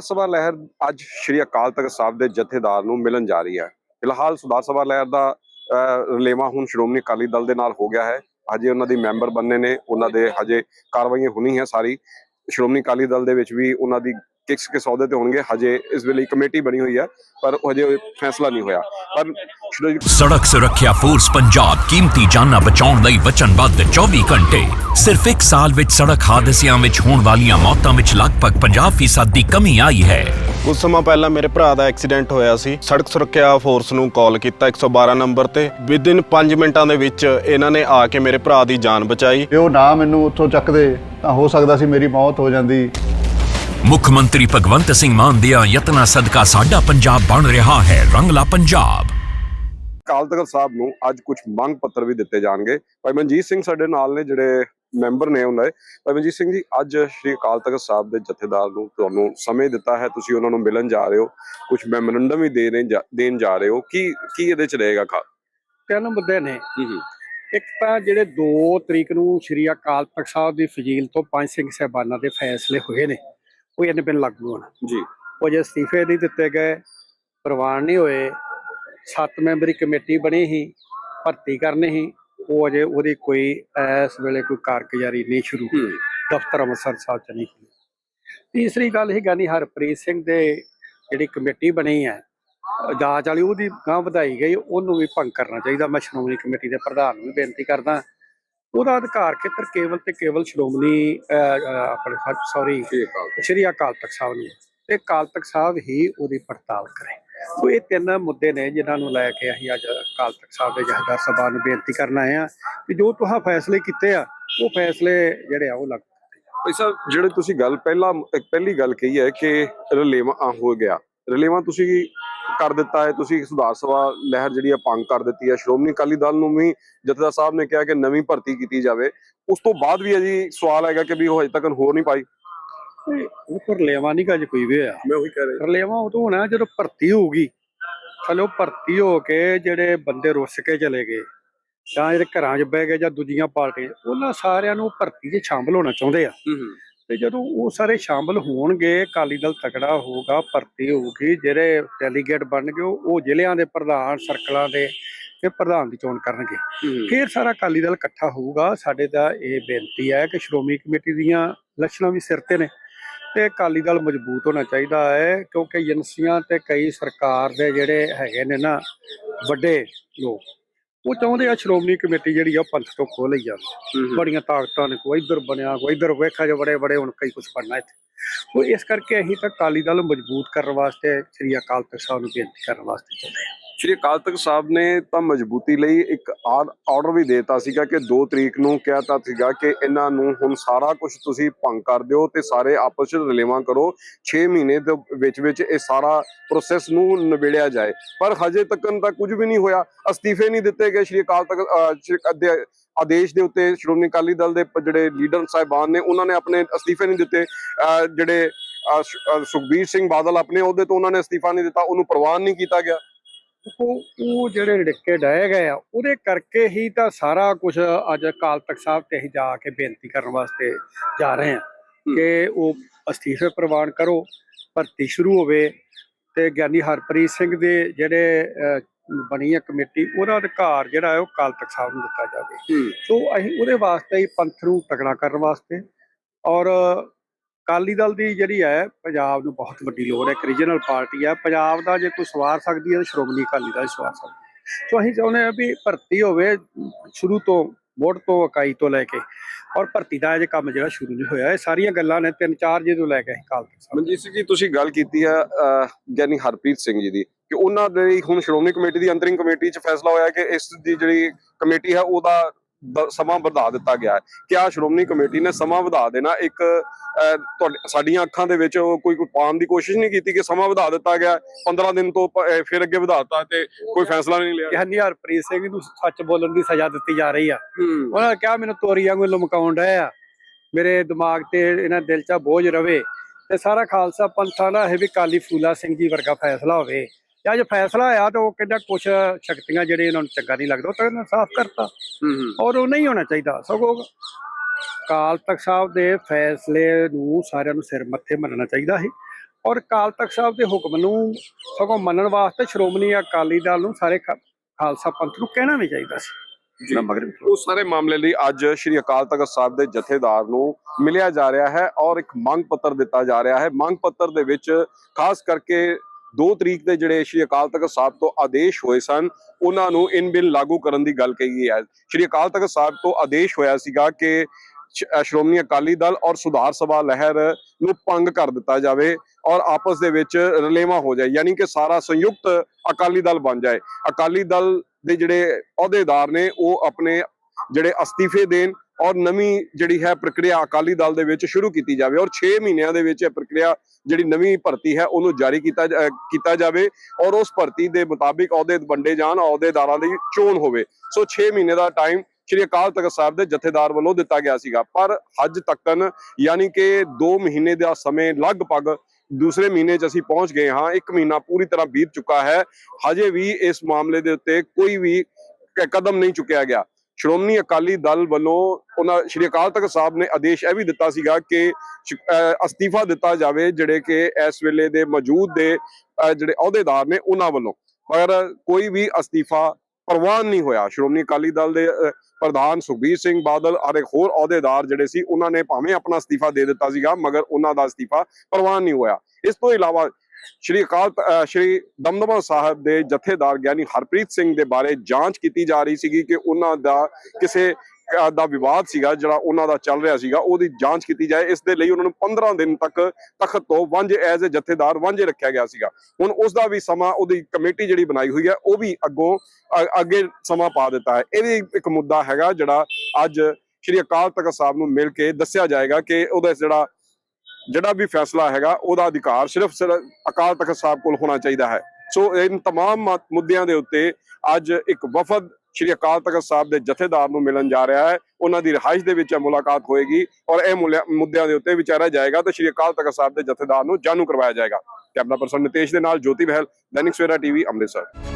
ਸਭਾ ਲਹਿਰ ਅੱਜ ਸ਼੍ਰੀ ਅਕਾਲ ਤਖਤ ਸਾਹਿਬ ਦੇ ਜਥੇਦਾਰ ਨੂੰ ਮਿਲਣ ਜਾ ਰਹੀ ਹੈ। ਫਿਲਹਾਲ ਸੁਧਾਰ ਸਭਾ ਲਹਿਰ ਦਾ ਅਹ, ਹੁਣ ਸ਼੍ਰੋਮਣੀ ਅਕਾਲੀ ਦਲ ਦੇ ਨਾਲ ਹੋ ਗਿਆ ਹੈ। ਹਜੇ ਉਹਨਾਂ ਦੀ ਮੈਂਬਰ ਬੰਨੇ ਨੇ ਉਹਨਾਂ ਦੇ ਹਜੇ ਕਾਰਵਾਈਆਂ ਹੋਣੀ ਹੈ ਸਾਰੀ। ਸ਼੍ਰੋਮਣੀ ਅਕਾਲੀ ਦਲ ਦੇ ਵਿੱਚ ਵੀ ਉਹਨਾਂ ਦੀ ਕਿਸ ਕਿਸ ਅਹੁਦੇ ਤੇ ਹੋਣਗੇ, ਹਜੇ ਇਸ ਵੇਲੇ ਕਮੇਟੀ ਬਣੀ ਹੋਈ ਹੈ, ਪਰ ਹਜੇ ਫੈਸਲਾ ਨਹੀਂ ਹੋਇਆ। ਪਰ ਸੜਕ ਸੁਰੱਖਿਆ ਫੋਰਸ ਪੰਜਾਬ ਕੀਮਤੀ ਜਾਨਾਂ ਬਚਾਉਣ ਲਈ ਵਚਨਬੱਧ 24 ਘੰਟੇ। ਸਿਰਫ ਇੱਕ ਸਾਲ ਵਿੱਚ ਸੜਕ ਹਾਦਸਿਆਂ ਵਿੱਚ ਹੋਣ ਵਾਲੀਆਂ ਮੌਤਾਂ ਵਿੱਚ ਲਗਭਗ 50% ਦੀ ਕਮੀ ਆਈ ਹੈ। ਕੁਝ ਸਮਾਂ ਪਹਿਲਾਂ ਮੇਰੇ ਭਰਾ ਦਾ ਐਕਸੀਡੈਂਟ ਹੋਇਆ ਸੀ। ਸੜਕ ਸੁਰੱਖਿਆ ਫੋਰਸ ਨੂੰ ਕਾਲ ਕੀਤਾ 112 ਨੰਬਰ ਤੇ। ਵਿਦਿਨ 5 ਮਿੰਟਾਂ ਦੇ ਵਿੱਚ ਇਹਨਾਂ ਨੇ ਆ ਕੇ ਮੇਰੇ ਭਰਾ ਦੀ ਜਾਨ ਬਚਾਈ। ਜੇ ਉਹ ਨਾ ਮੈਨੂੰ ਉੱਥੋਂ ਚੱਕਦੇ ਤਾਂ ਹੋ ਸਕਦਾ ਸੀ ਮੇਰੀ ਮੌਤ ਹੋ ਜਾਂਦੀ। ਮੁੱਖ ਮੰਤਰੀ ਭਗਵੰਤ ਸਿੰਘ ਮਾਨ ਦੀਆਂ ਯਤਨਾਂ ਸਦਕਾ ਸਾਡਾ ਪੰਜਾਬ ਬਣ ਰਿਹਾ ਹੈ। ਰੰਗਲਾ ਪੰਜਾਬ। ਅਕਾਲ ਤਖਤ ਸਾਹਿਬ ਨੂੰ ਅੱਜ ਕੁਝ ਮੰਗ ਪੱਤਰ ਵੀ ਦਿੱਤੇ ਜਾਣਗੇ। ਭਾਈ ਮਨਜੀਤ ਸਿੰਘ ਸਾਡੇ ਨਾਲ ਨੇ ਜਿਹੜੇ ਮੈਂਬਰ ਨੇ ਉਹਨਾਂ ਦੇ। ਭਾਈ ਮਨਜੀਤ ਸਿੰਘ ਜੀ ਅੱਜ ਸ਼੍ਰੀ ਅਕਾਲ ਤਖਤ ਸਾਹਿਬ ਦੇ ਜਥੇਦਾਰ ਨੂੰ ਤੁਹਾਨੂੰ ਸਮੇਂ ਦਿੱਤਾ ਹੈ ਤੁਸੀਂ ਉਹਨਾਂ ਨੂੰ ਮਿਲਣ ਜਾ ਰਹੇ ਹੋ ਕੁਝ ਮੈਮੋਰੰਡਮ ਵੀ ਦੇ ਰਹੇ ਜਾ- ਦੇਣ ਜਾ ਰਹੇ ਹੋ। ਕੀ ਕੀ ਇਹਦੇ ਚ ਰਹੇਗਾ ਖਾ ਤਿੰਨ ਮੁੱਦੇ ਨੇ। ਇੱਕ ਤਾਂ ਜਿਹੜੇ 2 ਤਰੀਕ ਨੂੰ ਸ਼੍ਰੀ ਅਕਾਲ ਤਖਤ ਸਾਹਿਬ ਦੀ ਫਜ਼ੀਲ ਤੋਂ ਪੰਜ ਸਿੰਘ ਸਾਹਿਬਾਨਾਂ ਦੇ ਫੈਸਲੇ ਹੋਏ ਨੇ ਉਹ ਇਹਨੇ ਬਿਨ ਲਾਗੂ ਹੋਣ। ਜੀ। ਉਹ ਜੇ ਅਸਤੀਫੇ ਨਹੀਂ ਦਿੱਤੇ ਗਏ ਪ੍ਰਵਾਨ ਨਹੀਂ ਹੋਏ ਸੱਤ ਮੈਂਬਰੀ ਕਮੇਟੀ ਬਣੀ ਸੀ ਭਰਤੀ ਕਰਨੀ ਸੀ ਉਹ ਅਜੇ ਉਹਦੀ ਕੋਈ ਇਸ ਵੇਲੇ ਕੋਈ ਕਾਰਗੁਜ਼ਾਰੀ ਨਹੀਂ ਸ਼ੁਰੂ ਹੋਈ। ਦਫ਼ਤਰ ਅੰਮ੍ਰਿਤਸਰ ਸਾਹਿਬ ਚ ਨਹੀਂ ਹੋਈ ਤੀਸਰੀ ਗੱਲ ਇਹ ਗਾਨੀ ਹਰਪ੍ਰੀਤ ਸਿੰਘ ਦੇ ਜਿਹੜੀ ਕਮੇਟੀ ਬਣੀ ਹੈ ਜਾਂਚ ਵਾਲੀ ਉਹਦੀ ਗਾਂ ਵਧਾਈ ਗਈ ਉਹਨੂੰ ਵੀ ਭੰਗ ਕਰਨਾ ਚਾਹੀਦਾ। ਮੈਂ ਸ਼੍ਰੋਮਣੀ ਕਮੇਟੀ ਦੇ ਪ੍ਰਧਾਨ ਨੂੰ ਵੀ ਬੇਨਤੀ ਕਰਦਾ। ਉਹਦਾ ਅਧਿਕਾਰ ਖੇਤਰ ਕੇਵਲ ਤੇ ਕੇਵਲ ਸ਼੍ਰੋਮਣੀ ਆਪਣੇ ਸੌਰੀ ਸ਼੍ਰੀ ਅਕਾਲ ਤਖਤ ਸਾਹਿਬ ਨੂੰ ਤੇ ਅਕਾਲ ਤਖਤ ਸਾਹਿਬ ਹੀ ਉਹਦੀ ਪੜਤਾਲ ਕਰੇ। ਸੋ ਇਹ ਤਿੰਨ ਮੁੱਦੇ ਨੇ ਜਿਨ੍ਹਾਂ ਨੂੰ ਲੈ ਕੇ ਅਸੀਂ ਅੱਜ ਅਕਾਲ ਤਖਤ ਸਾਹਿਬ ਦੇ ਜਥੇਦਾਰ ਸਭਾ ਨੂੰ ਬੇਨਤੀ ਕਰਨ ਆਏ ਆ ਕਿ ਜੋ ਤੁਹਾਂ ਫੈਸਲੇ ਕੀਤੇ ਆ, ਉਹ ਫੈਸਲੇ ਜਿਹੜੇ ਆ, ਉਹ ਲੱਗ ਭਾਈ ਸਾਹਿਬ, ਜਿਹੜੇ ਤੁਸੀਂ ਗੱਲ ਪਹਿਲਾਂ ਪਹਿਲੀ ਗੱਲ ਕਹੀ ਹੈ ਕਿ ਰਲੇਵਾ ਹੋ ਗਿਆ। ਰਲੇਵਾ ਤੁਸੀਂ ਕਰ ਦਿੱਤਾ ਹੈ, ਤੁਸੀਂ ਸੁਧਾਰ ਸਭਾ ਲਹਿਰ ਜਿਹੜੀ ਹੈ ਭੰਗ ਕਰ ਦਿੱਤੀ ਹੈ। ਸ਼੍ਰੋਮਣੀ ਅਕਾਲੀ ਦਲ ਨੂੰ ਵੀ ਜਥੇਦਾਰ ਸਾਹਿਬ ਨੇ ਕਿਹਾ ਕਿ ਨਵੀਂ ਭਰਤੀ ਕੀਤੀ ਜਾਵੇ। ਉਸ ਤੋਂ ਬਾਅਦ ਵੀ ਅਜੀ ਸਵਾਲ ਹੈਗਾ ਕਿ ਵੀ ਉਹ ਅਜੇ ਤੱਕ ਹੋਰ ਨਹੀਂ ਪਾਈ। ਉਹ ਪਰ ਲੈਵਾ ਨਹੀਂ ਜੇ ਕੋਈ ਵੀ ਆ ਮੈਂ ਉਹੀ ਕਹਿ ਰਿਹਾ। ਰਲੇਵਾ ਉਦੋਂ ਹੋਣਾ ਜਦੋਂ ਭਰਤੀ ਹੋਊਗੀ ਚਲੋ ਭਰਤੀ ਹੋ ਕੇ ਜਿਹੜੇ ਬੰਦੇ ਰੁੱਸ ਕੇ ਚਲੇ ਗਏ ਜਾਂ ਜਿਹੜੇ ਘਰਾਂ 'ਚ ਬਹਿ ਗਏ ਜਾਂ ਦੂਜੀਆਂ ਪਾਰਟੀਆਂ ਉਹਨਾਂ ਸਾਰਿਆਂ ਨੂੰ ਭਰਤੀ 'ਚ ਸ਼ਾਮਲ ਹੋਣਾ ਚਾਹੁੰਦੇ ਆ। ਤੇ ਜਦੋਂ ਉਹ ਸਾਰੇ ਸ਼ਾਮਲ ਹੋਣਗੇ ਅਕਾਲੀ ਦਲ ਤਕੜਾ ਹੋਊਗਾ ਭਰਤੀ ਹੋਊਗੀ ਜਿਹੜੇ ਡੈਲੀਗੇਟ ਬਣਨਗੇ ਉਹ ਉਹ ਜ਼ਿਲ੍ਹਿਆਂ ਦੇ ਪ੍ਰਧਾਨ ਸਰਕਲਾਂ ਦੇ ਤੇ ਪ੍ਰਧਾਨ ਦੀ ਚੋਣ ਕਰਨਗੇ। ਫਿਰ ਸਾਰਾ ਅਕਾਲੀ ਦਲ ਇਕੱਠਾ ਹੋਊਗਾ। ਸਾਡੇ ਦਾ ਇਹ ਬੇਨਤੀ ਹੈ ਕਿ ਸ਼੍ਰੋਮਣੀ ਕਮੇਟੀ ਦੀਆਂ ਇਲੈਕਸ਼ਨਾਂ ਵੀ ਸਿਰ ਤੇ ਨੇ। ਤੇ ਅਕਾਲੀ ਦਲ ਮਜ਼ਬੂਤ ਹੋਣਾ ਚਾਹੀਦਾ ਹੈ ਕਿਉਂਕਿ ਏਜੰਸੀਆਂ ਤੇ ਕਈ ਸਰਕਾਰ ਦੇ ਜਿਹੜੇ ਹੈਗੇ ਨੇ ਨਾ ਵੱਡੇ ਲੋਕ ਉਹ ਚਾਹੁੰਦੇ ਆ ਸ਼੍ਰੋਮਣੀ ਕਮੇਟੀ ਜਿਹੜੀ ਆ ਪੰਥ ਤੋਂ ਖੋਹ ਲਈ ਜਾਵੇ। ਬੜੀਆਂ ਤਾਕਤਾਂ ਨੇ ਕੋਈ ਇੱਧਰ ਬਣਿਆ ਕੋਈ ਇੱਧਰ ਵੇਖਾ ਜੋ ਬੜੇ ਬੜੇ ਹੁਣ ਕਈ ਕੁਝ ਬਣਨਾ ਇੱਥੇ। ਉਹ ਇਸ ਕਰਕੇ ਅਸੀਂ ਤਾਂ ਅਕਾਲੀ ਦਲ ਮਜ਼ਬੂਤ ਕਰਨ ਵਾਸਤੇ ਸ੍ਰੀ ਅਕਾਲ ਤਖਤ ਸਾਹਿਬ ਨੂੰ ਬੇਨਤੀ ਕਰਨ ਵਾਸਤੇ ਚੱਲੇ ਹਾਂ ਸ਼੍ਰੀ ਅਕਾਲ ਤਖਤ ਸਾਹਿਬ ਨੇ ਤਾਂ ਮਜ਼ਬੂਤੀ ਲਈ ਇੱਕ ਆਰਡਰ ਵੀ ਦੇਤਾ ਸੀਗਾ ਕਿ 2 ਤਰੀਕ ਨੂੰ ਕਿਹਾ ਸੀਗਾ ਕਿ ਇਹਨਾਂ ਨੂੰ ਹੁਣ ਸਾਰਾ ਕੁਝ ਤੁਸੀਂ ਭੰਗ ਕਰ ਦਿਓ ਤੇ ਸਾਰੇ ਆਪਸ ਵਿੱਚ ਰਲੇਵਾਂ ਕਰੋ। 6 ਮਹੀਨੇ ਦੇ ਵਿੱਚ ਵਿੱਚ ਇਹ ਸਾਰਾ ਪ੍ਰੋਸੈਸ ਨੂੰ ਨਿਬੇੜਿਆ ਜਾਏ। ਪਰ ਹਜੇ ਤੱਕ ਤਾਂ ਕੁਝ ਵੀ ਨਹੀਂ ਹੋਇਆ। ਅਸਤੀਫੇ ਨਹੀਂ ਦਿੱਤੇ ਗਏ ਸ਼੍ਰੀ ਅਕਾਲ ਤਖਤ ਆਦੇਸ਼ ਦੇ ਉੱਤੇ ਸ਼੍ਰੋਮਣੀ ਅਕਾਲੀ ਦਲ ਦੇ ਜਿਹੜੇ ਲੀਡਰ ਸਾਹਿਬਾਨ ਨੇ, ਉਹਨਾਂ ਨੇ ਆਪਣੇ ਅਸਤੀਫੇ ਨਹੀਂ ਦਿੱਤੇ। ਜਿਹੜੇ ਸੁਖਬੀਰ ਸਿੰਘ ਬਾਦਲ ਆਪਣੇ ਅਹੁਦੇ ਤੋਂ ਉਹਨਾਂ ਨੇ ਅਸਤੀਫਾ ਨਹੀਂ ਦਿੱਤਾ। ਉਹਨੂੰ ਪ੍ਰਵਾਨ ਨਹੀਂ ਕੀਤਾ ਗਿਆ। ਉਹ ਉਹ ਜਿਹੜੇ ਰਿੜਕੇ ਡਾਏ ਗਏ ਆ ਉਹਦੇ ਕਰਕੇ ਹੀ ਤਾਂ ਸਾਰਾ ਕੁਝ ਅੱਜ ਅਕਾਲ ਤਖਤ ਸਾਹਿਬ ਤੇ ਅਸੀਂ ਜਾ ਕੇ ਬੇਨਤੀ ਕਰਨ ਵਾਸਤੇ ਜਾ ਰਹੇ ਹਾਂ ਕਿ ਉਹ ਅਸਤੀਫੇ ਪ੍ਰਵਾਨ ਕਰੋ ਭਰਤੀ ਸ਼ੁਰੂ ਹੋਵੇ ਤੇ ਗਿਆਨੀ ਹਰਪ੍ਰੀਤ ਸਿੰਘ ਦੇ ਜਿਹੜੇ ਬਣੀ ਹੈ ਕਮੇਟੀ ਉਹਦਾ ਅਧਿਕਾਰ ਜਿਹੜਾ ਹੈ ਉਹ ਅਕਾਲ ਤਖਤ ਸਾਹਿਬ ਨੂੰ ਦਿੱਤਾ ਜਾਵੇ। ਸੋ ਅਸੀਂ ਉਹਦੇ ਵਾਸਤੇ ਹੀ ਪੰਥ ਨੂੰ ਤਕੜਾ ਕਰਨ ਵਾਸਤੇ ਔਰ ਅਕਾਲੀ ਦਲ ਦੀ ਜਿਹੜੀ ਹੈ, ਪੰਜਾਬ ਨੂੰ ਬਹੁਤ ਵੱਡੀ ਲੋੜ ਹੈ, ਇੱਕ ਰੀਜਨਲ ਪਾਰਟੀ ਹੈ। ਪੰਜਾਬ ਦਾ ਜੇ ਕੋਈ ਸਵਾਰ ਸਕਦੀ ਹੈ, ਤਾਂ ਸ਼੍ਰੋਮਣੀ ਅਕਾਲੀ ਦਲ ਸਵਾਰ ਸਕਦੀ ਹੈ। ਸੋ ਅਸੀਂ ਚਾਹੁੰਦੇ ਹਾਂ ਵੀ ਭਰਤੀ ਹੋਵੇ, ਸ਼ੁਰੂ ਤੋਂ, ਮੋੜ ਤੋਂ, ਇਕਾਈ ਤੋਂ ਲੈ ਕੇ। ਔਰ ਭਰਤੀ ਦਾ ਅਜੇ ਕੰਮ ਜਿਹੜਾ ਸ਼ੁਰੂ ਨਹੀਂ ਹੋਇਆ, ਇਹ ਸਾਰੀਆਂ ਗੱਲਾਂ ਨੇ, ਤਿੰਨ ਚਾਰ ਜੇ ਤੋਂ ਲੈ ਕੇ ਕਾਲ ਤੱਕ ਮਨਜੀਤ ਸਿੰਘ ਜੀ, ਤੁਸੀਂ ਗੱਲ ਕੀਤੀ ਹੈ ਗਿਆਨੀ ਹਰਪ੍ਰੀਤ ਸਿੰਘ ਜੀ ਦੀ, ਕਿ ਉਹਨਾਂ ਦੇ ਹੁਣ ਸ਼੍ਰੋਮਣੀ ਕਮੇਟੀ ਦੀ ਅੰਤਰਿੰਗ ਕਮੇਟੀ 'ਚ ਫੈਸਲਾ ਹੋਇਆ ਕਿ ਇਸ ਦੀ ਜਿਹੜੀ ਕਮੇਟੀ ਹੈ, ਉਹਦਾ ਸਮਾਂ ਵਧਾ ਦਿੱਤਾ ਗਿਆ ਹੈ। ਕਿਆ ਸ਼੍ਰੋਮਣੀ ਕਮੇਟੀ ਨੇ ਸਮਾਂ ਵਧਾ ਦੇਣਾ ਇੱਕ ਸਾਡੀਆਂ ਅੱਖਾਂ ਦੇ ਵਿੱਚ ਕੋਈ ਕੋਈ ਪਾਉਣ ਦੀ ਕੋਸ਼ਿਸ਼ ਨਹੀਂ ਕੀਤੀ ਕਿ ਸਮਾਂ ਵਧਾ ਦਿੱਤਾ ਗਿਆ 15 ਦਿਨ ਤੋਂ ਫਿਰ ਅੱਗੇ ਵਧਾਤਾ ਤੇ ਕੋਈ ਫੈਸਲਾ ਨਹੀਂ ਲਿਆ। ਗਿਆਨੀ ਹਰਪ੍ਰੀਤ ਸਿੰਘ ਨੂੰ ਸੱਚ ਬੋਲਣ ਦੀ ਸਜ਼ਾ ਦਿੱਤੀ ਜਾ ਰਹੀ ਆ। ਉਹਨਾਂ ਨੇ ਕਿਹਾ ਮੈਨੂੰ ਤੋਰੀ ਵਾਂਗੂ ਲਮਕਾਉਣ ਡਏ ਆ। ਮੇਰੇ ਦਿਮਾਗ ਤੇ ਇਹਨਾਂ ਦਿਲ 'ਚ ਬੋਝ ਰਵੇ ਤੇ ਸਾਰਾ ਖਾਲਸਾ ਪੰਥਾਂ ਦਾ ਇਹ ਵੀ ਕਾਲੀ ਫੂਲਾ ਸਿੰਘ ਜੀ ਵਰਗਾ ਫੈਸਲਾ ਹੋਵੇ। ਜਾਂ ਜੇ ਫੈਸਲਾ ਆਇਆ ਤਾਂ ਉਹ ਕਹਿੰਦਾ ਕੁਝ ਸ਼ਕਤੀਆਂ ਜਿਹੜੇ ਇਹਨਾਂ ਨੂੰ ਚੰਗਾ ਨਹੀਂ ਲੱਗਦਾ ਉਹ ਤਾਂ ਇਹਨਾਂ ਸਾਫ਼ ਕਰਤਾ। ਹੂੰ ਔਰ ਉਹ ਨਹੀਂ ਹੋਣਾ ਚਾਹੀਦਾ ਸਗੋਂ ਕਾਲ ਤਖਤ ਸਾਹਿਬ ਦੇ ਫੈਸਲੇ ਨੂੰ ਸਾਰਿਆਂ ਨੂੰ ਸਿਰ ਮੱਥੇ ਮੰਨਣਾ ਚਾਹੀਦਾ ਸੀ। ਔਰ ਅਕਾਲ ਤਖਤ ਸਾਹਿਬ ਦੇ ਹੁਕਮ ਨੂੰ ਸਗੋਂ ਮੰਨਣ ਵਾਸਤੇ ਸ਼੍ਰੋਮਣੀ ਅਕਾਲੀ ਦਲ ਨੂੰ ਸਾਰੇ ਖਾਲਸਾ ਪੰਥ ਨੂੰ ਕਹਿਣਾ ਵੀ ਚਾਹੀਦਾ ਸੀ। ਉਸ ਸਾਰੇ ਮਾਮਲੇ ਲਈ ਅੱਜ ਸ਼੍ਰੀ ਅਕਾਲ ਤਖਤ ਸਾਹਿਬ ਦੇ ਜਥੇਦਾਰ ਨੂੰ ਮਿਲਿਆ ਜਾ ਰਿਹਾ ਹੈ ਔਰ ਇੱਕ ਮੰਗ ਪੱਤਰ ਦਿੱਤਾ ਜਾ ਰਿਹਾ ਹੈ। ਮੰਗ ਪੱਤਰ ਦੇ ਵਿੱਚ ਖਾਸ ਕਰਕੇ 2 ਤਰੀਕ ਦੇ ਜਿਹੜੇ ਸ਼੍ਰੀ ਅਕਾਲ ਤਖਤ ਸਾਹਿਬ ਤੋਂ ਆਦੇਸ਼ ਹੋਏ ਸਨ, ਉਹਨਾਂ ਨੂੰ ਇਨ ਬਿਨ ਲਾਗੂ ਕਰਨ ਦੀ ਗੱਲ ਕਹੀ ਹੈ। ਸ਼੍ਰੀ ਅਕਾਲ ਤਖਤ ਸਾਹਿਬ ਤੋਂ ਆਦੇਸ਼ ਹੋਇਆ ਸੀਗਾ ਕਿ ਸ਼੍ਰੋਮਣੀ ਅਕਾਲੀ ਦਲ ਔਰ ਸੁਧਾਰ ਸਭਾ ਲਹਿਰ ਨੂੰ ਭੰਗ ਕਰ ਦਿੱਤਾ ਜਾਵੇ ਔਰ ਆਪਸ ਦੇ ਵਿੱਚ ਰਲੇਵਾ ਹੋ ਜਾਏ, ਯਾਨੀ ਕਿ ਸਾਰਾ ਸੰਯੁਕਤ ਅਕਾਲੀ ਦਲ ਬਣ ਜਾਏ। ਅਕਾਲੀ ਦਲ ਦੇ ਜਿਹੜੇ ਅਹੁਦੇਦਾਰ ਨੇ, ਉਹ ਆਪਣੇ ਜਿਹੜੇ ਅਸਤੀਫੇ ਦੇਣ ਔਰ ਨਵੀਂ ਜਿਹੜੀ ਹੈ ਪ੍ਰਕਿਰਿਆ ਅਕਾਲੀ ਦਲ ਦੇ ਵਿੱਚ ਸ਼ੁਰੂ ਕੀਤੀ ਜਾਵੇ ਔਰ 6 ਮਹੀਨਿਆਂ ਦੇ ਵਿੱਚ ਇਹ ਪ੍ਰਕਿਰਿਆ ਜਿਹੜੀ ਨਵੀਂ ਭਰਤੀ ਹੈ ਉਹਨੂੰ ਜਾਰੀ ਕੀਤਾ ਜਾ- ਕੀਤਾ ਜਾਵੇ ਔਰ ਉਸ ਭਰਤੀ ਦੇ ਮੁਤਾਬਿਕ ਅਹੁਦੇ ਵੰਡੇ ਜਾਣ ਅਹੁਦੇਦਾਰਾਂ ਦੀ ਚੋਣ ਹੋਵੇ। ਸੋ 6 ਮਹੀਨੇ ਦਾ ਟਾਈਮ ਸ਼੍ਰੀ ਅਕਾਲ ਤਖਤ ਸਾਹਿਬ ਦੇ ਜਥੇਦਾਰ ਵੱਲੋਂ ਦਿੱਤਾ ਗਿਆ ਸੀਗਾ। ਪਰ ਹੱਜ ਤੱਕਨ ਯਾਨੀ ਕਿ 2 ਮਹੀਨੇ ਦਾ ਸਮੇਂ ਲਗਭਗ ਦੂਸਰੇ ਮਹੀਨੇ 'ਚ ਅਸੀਂ ਪਹੁੰਚ ਗਏ ਹਾਂ। ਇੱਕ ਮਹੀਨਾ ਪੂਰੀ ਤਰ੍ਹਾਂ ਬੀਤ ਚੁੱਕਾ ਹੈ। ਹਜੇ ਵੀ ਇਸ ਮਾਮਲੇ ਦੇ ਉੱਤੇ ਕੋਈ ਵੀ ਕਦਮ ਨਹੀਂ ਚੁੱਕਿਆ ਗਿਆ। ਸ਼੍ਰੋਮਣੀ ਅਕਾਲੀ ਦਲ ਵੱਲੋਂ ਉਹਨਾਂ, ਸ਼੍ਰੀ ਅਕਾਲ ਤਖਤ ਸਾਹਿਬ ਨੇ ਆਦੇਸ਼ ਇਹ ਵੀ ਦਿੱਤਾ ਸੀਗਾ ਕਿ ਅਸਤੀਫਾ ਦਿੱਤਾ ਜਾਵੇ ਜਿਹੜੇ ਕਿ ਇਸ ਵੇਲੇ ਦੇ ਮੌਜੂਦ ਦੇ ਜਿਹੜੇ ਅਹੁਦੇਦਾਰ ਨੇ ਉਹਨਾਂ ਵੱਲੋਂ। ਪਰ ਕੋਈ ਵੀ ਅਸਤੀਫਾ ਪ੍ਰਵਾਨ ਨਹੀਂ ਹੋਇਆ। ਸ਼੍ਰੋਮਣੀ ਅਕਾਲੀ ਦਲ ਦੇ ਪ੍ਰਧਾਨ ਸੁਖਬੀਰ ਸਿੰਘ ਬਾਦਲ ਅਤੇ ਹੋਰ ਅਹੁਦੇਦਾਰ ਜਿਹੜੇ ਸੀ, ਉਹਨਾਂ ਨੇ ਭਾਵੇਂ ਆਪਣਾ ਅਸਤੀਫਾ ਦੇ ਦਿੱਤਾ ਸੀਗਾ, ਮਗਰ ਉਹਨਾਂ ਦਾ ਅਸਤੀਫਾ ਪ੍ਰਵਾਨ ਨਹੀਂ ਹੋਇਆ। ਇਸ ਤੋਂ ਇਲਾਵਾ ਸ਼੍ਰੀ ਅਕਾਲ ਸ਼੍ਰੀ ਦਮਦਮਾ ਸਾਹਿਬ ਦੇ ਜਥੇਦਾਰ ਗਿਆਨੀ ਹਰਪ੍ਰੀਤ ਸਿੰਘ ਦੇ ਬਾਰੇ ਜਾਂਚ ਕੀਤੀ ਜਾ ਰਹੀ ਸੀਗੀ ਕਿ ਉਹਨਾਂ ਦਾ ਕਿਸੇ ਦਾ ਵਿਵਾਦ ਸੀਗਾ, ਜਿਹੜਾ ਉਹਨਾਂ ਦਾ ਚੱਲ ਰਿਹਾ ਸੀਗਾ, ਉਹਦੀ ਜਾਂਚ ਕੀਤੀ ਜਾਏ। ਇਸ ਦੇ ਲਈ ਉਹਨਾਂ ਨੂੰ 15 ਦਿਨ ਤੱਕ ਤਖਤ ਤੋਂ ਵਾਂਝੇ, ਐਜ਼ ਅ ਜਥੇਦਾਰ ਵਾਂਝੇ ਰੱਖਿਆ ਗਿਆ ਸੀਗਾ। ਹੁਣ ਉਸ ਦਾ ਵੀ ਸਮਾਂ, ਉਹਦੀ ਕਮੇਟੀ ਜਿਹੜੀ ਬਣਾਈ ਹੋਈ ਹੈ, ਉਹ ਵੀ ਅੱਗੋਂ, ਅ- ਅੱਗੇ ਸਮਾਂ ਪਾ ਦਿੱਤਾ ਹੈ। ਇਹ ਵੀ ਇੱਕ ਮੁੱਦਾ ਹੈਗਾ, ਜਿਹੜਾ ਅੱਜ ਸ਼੍ਰੀ ਅਕਾਲ ਤਖਤ ਸਾਹਿਬ ਨੂੰ ਮਿਲ ਕੇ ਦੱਸਿਆ ਜਾਏਗਾ ਕਿ ਉਹਦਾ ਜਿਹੜਾ ਜਿਹੜਾ ਵੀ ਫੈਸਲਾ ਹੈਗਾ ਉਹਦਾ ਅਧਿਕਾਰ ਸਿਰਫ ਸਿਰਫ ਅਕਾਲ ਤਖਤ ਸਾਹਿਬ ਕੋਲ ਹੋਣਾ ਚਾਹੀਦਾ ਹੈ ਸੋ ਇਨ तमाम ਮ- ਮੁੱਦਿਆਂ ਦੇ ਉੱਤੇ ਅੱਜ ਇੱਕ ਵਫਦ ਸ਼੍ਰੀ ਅਕਾਲ ਤਖਤ ਸਾਹਿਬ ਦੇ ਜਥੇਦਾਰ ਨੂੰ ਮਿਲਣ ਜਾ ਰਿਹਾ ਹੈ ਉਹਨਾਂ ਦੀ ਰਿਹਾਇਸ਼ ਦੇ ਵਿੱਚ ਇਹ ਮੁਲਾਕਾਤ ਹੋਏਗੀ ਔਰ ਇਹ ਮੁਲਿਆ- ਮੁੱਦਿਆਂ ਦੇ ਉੱਤੇ ਵਿਚਾਰਿਆ ਜਾਏਗਾ ਤੇ ਸ਼੍ਰੀ ਅਕਾਲ ਤਖਤ ਸਾਹਿਬ ਦੇ ਜਥੇਦਾਰ ਨੂੰ ਜਾਣੂ ਕਰਵਾਇਆ ਜਾਏਗਾ ਕੈਮਰਾ ਪਰਸਨ ਨਿਤੇਸ਼ ਦੇ ਨਾਲ ਜੋਤੀ ਬਹਿਲ ਦੈਨਿਕ ਸਵੇਰਾ ਟੀਵੀ ਅੰਮ੍ਰਿਤਸਰ